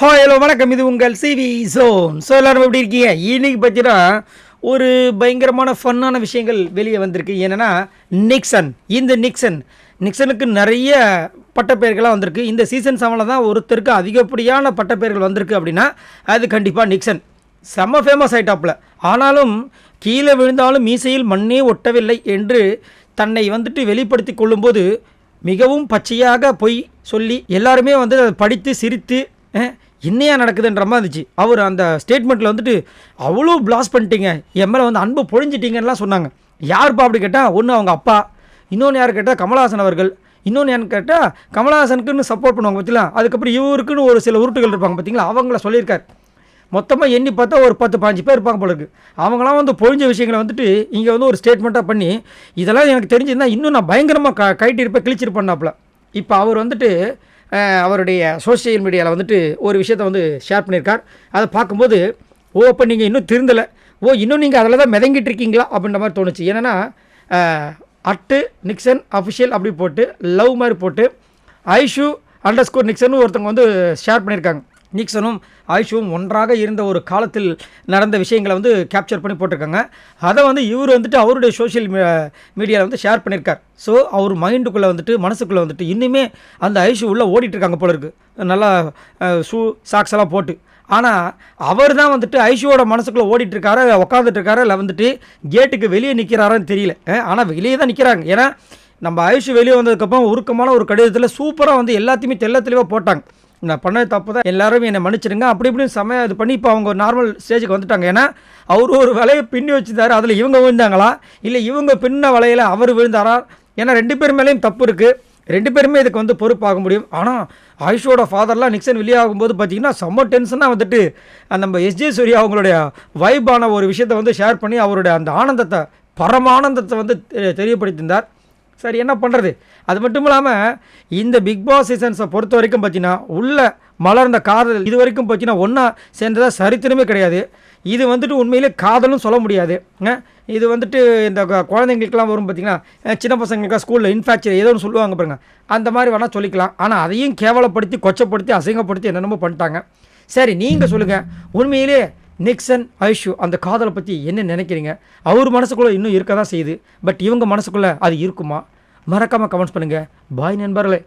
Hi hello வணக்கம். இது உங்கள் சிவி சோன் ஸோ எல்லோரும் எப்படி இருக்கீங்க? இன்னைக்கு பார்த்தீங்கன்னா ஒரு பயங்கரமான ஃபன்னான விஷயங்கள் வெளியே வந்திருக்கு. என்னென்னா நிக்சன் இந்த நிக்சன் நிக்சனுக்கு நிறைய பட்டப்பெயர்களாக வந்திருக்கு. இந்த சீசன் செவனில் தான் ஒருத்தருக்கு அதிகப்படியான பட்டப்பெயர்கள் வந்திருக்கு அப்படின்னா அது கண்டிப்பாக நிக்சன் செம்ம ஃபேமஸ் ஆயிட்டாப்புல. ஆனாலும் கீழே விழுந்தாலும் மீசையில் மண்ணே ஒட்டவில்லை என்று தன்னை வந்துட்டு வெளிப்படுத்தி கொள்ளும்போது மிகவும் பச்சையாக பொய் சொல்லி எல்லாருமே வந்து அதை படித்து சிரித்து "அஹ், என்னையா நடக்குதுன்ற மாதிரி இருந்துச்சு. அவர் அந்த ஸ்டேட்மெண்ட்டில் வந்துட்டு அவ்வளோ பிளாஸ் பண்ணிட்டீங்க. என் மேலே வந்து அன்பு பொழிஞ்சிட்டீங்கன்னுலாம் சொன்னாங்க. யாருப்பா அப்படி கேட்டால் ஒன்று அவங்க அப்பா. இன்னொன்று யார் கேட்டால் கமலஹாசன் அவர்கள். இன்னொன்று என்னன்னு கேட்டால் கமலஹாசனுக்குன்னு சப்போர்ட் பண்ணுவாங்க பார்த்தீங்களா அதுக்கப்புறம் இவருக்குன்னு ஒரு சில உருட்டுகள் இருப்பாங்க பார்த்தீங்களா அவங்கள சொல்லியிருக்கார். மொத்தமாக எண்ணி பார்த்தா ஒரு பத்து பாஞ்சு பேர் இருப்பாங்க போலருக்கு. அவங்களாம் வந்து பொழிஞ்ச விஷயங்களை வந்துட்டு இங்கே வந்து ஒரு ஸ்டேட்மெண்ட்டாக பண்ணி இதெல்லாம் எனக்கு தெரிஞ்சிருந்தால் இன்னும் நான் பயங்கரமாக க கைட்டிருப்பேன் கிழிச்சிருப்பேன்னாப்புல. இப்போ அவர் வந்துட்டு அவருடைய சோஷியல் மீடியாவில் வந்துட்டு ஒரு விஷயத்தை வந்து ஷேர் பண்ணியிருக்கார். அதை பார்க்கும்போது ஓ அப்போ நீங்கள் இன்னும் திருந்தலை. ஓ இன்னும் நீங்கள் அதில் தான் மிதங்கிட்டு இருக்கீங்களா? அப்படின்ற மாதிரி தோணுச்சு. ஏன்னா அட்டு நிக்சன் அஃபிஷியல் அப்படி போட்டு லவ் மாதிரி போட்டு ஐஷு அண்டர் ஸ்கோர் நிக்சன் ஒருத்தவங்க வந்து ஷேர் பண்ணியிருக்காங்க. நிக்சனும் ஆயுஷுவும் ஒன்றாக இருந்த ஒரு காலத்தில் நடந்த விஷயங்களை வந்து கேப்சர் பண்ணி போட்டிருக்காங்க. அதை வந்து இவர் வந்துட்டு அவருடைய சோஷியல் மீடியாவில் வந்து ஷேர் பண்ணியிருக்கார். ஸோ அவர் மைண்டுக்குள்ளே வந்துட்டு மனசுக்குள்ளே வந்துட்டு இன்னுமே அந்த ஐஷு உள்ளே ஓடிட்டுருக்காங்க போல இருக்குது நல்லா ஷூ சாக்ஸ் எல்லாம் போட்டு. ஆனால் அவர் தான் வந்துட்டு ஐஷுவோட மனசுக்குள்ளே ஓடிட்டு இருக்காரு இல்லை வந்துட்டு கேட்டுக்கு வெளியே நிற்கிறாரான்னு தெரியல. ஆனால் வெளியே தான் நிற்கிறாங்க ஏன்னா நம்ம ஐஷு வெளியே வந்ததுக்கப்புறம் உருக்கமான ஒரு கடிதத்தில் சூப்பராக வந்து எல்லாத்தையுமே தெல்ல தெளிவாக போட்டாங்க. நான் பண்ணது தப்பு தான். எல்லாரும் என்னை மன்னிச்சிடுங்க அப்படி இப்படின்னு செமையாக இது பண்ணி இப்போ அவங்க நார்மல் ஸ்டேஜுக்கு வந்துட்டாங்க. ஏன்னா அவர் ஒரு வலையை பின்னி வச்சிருந்தாரு. அதில் இவங்க விழுந்தாங்களா? இல்லை இவங்க பின்ன வலையில் அவர் விழுந்தாரா? ஏன்னா ரெண்டு பேர் மேலேயும் தப்பு இருக்குது ரெண்டு பேருமே இதுக்கு வந்து பொறுப்பாக முடியும். ஆனால் ஆயுஷோட ஃபாதர்லாம் நிக்சன் வெளியாகும்போது பார்த்தீங்கன்னா செம்ம டென்ஷனாக வந்துட்டு அந்த நம்ம எஸ்ஜே சூர்யா அவங்களுடைய வைபான ஒரு விஷயத்தை வந்து ஷேர் பண்ணி அவருடைய அந்த ஆனந்தத்தை பரமானந்தத்தை வந்து தெ- தெரியப்படுத்தியிருந்தார். சரி என்ன பண்ணுறது அது மட்டும் இல்லாமல் இந்த பிக் பாஸ் சீசன்ஸை பொறுத்த வரைக்கும் பார்த்தீங்கன்னா உள்ள மலர்ந்த காதல் இது வரைக்கும் பார்த்தீங்கன்னா ஒன்றா சேர்ந்ததாக சரித்திரமே கிடையாது. இது வந்துட்டு உண்மையிலே காதலும் சொல்ல முடியாது. இது வந்துட்டு இந்த குழந்தைங்களுக்கெல்லாம் வரும் பார்த்தீங்கன்னா சின்ன பசங்களுக்கெல்லாம் ஸ்கூலில் இன்ஃபேக்சர் ஏதோ ஒன்று சொல்லுவாங்க பாருங்க. அந்த மாதிரி வேணால் சொல்லிக்கலாம். ஆனால் அதையும் கேவலப்படுத்தி கொச்சப்படுத்தி அசிங்கப்படுத்தி என்னென்னமோ பண்ணிட்டாங்க. சரி நீங்கள் சொல்லுங்கள் உண்மையிலே நிக்சன் ஐஷு அந்த காதலை பற்றி என்ன நினைக்கிறீங்க? அவர் மனசுக்குள்ளே இன்னும் இருக்க தான் செய்யுது. பட் இவங்க மனசுக்குள்ளே அது இருக்குமா? மறக்காமல் கமெண்ட்ஸ் பண்ணுங்கள் பாய் நண்பர்களே.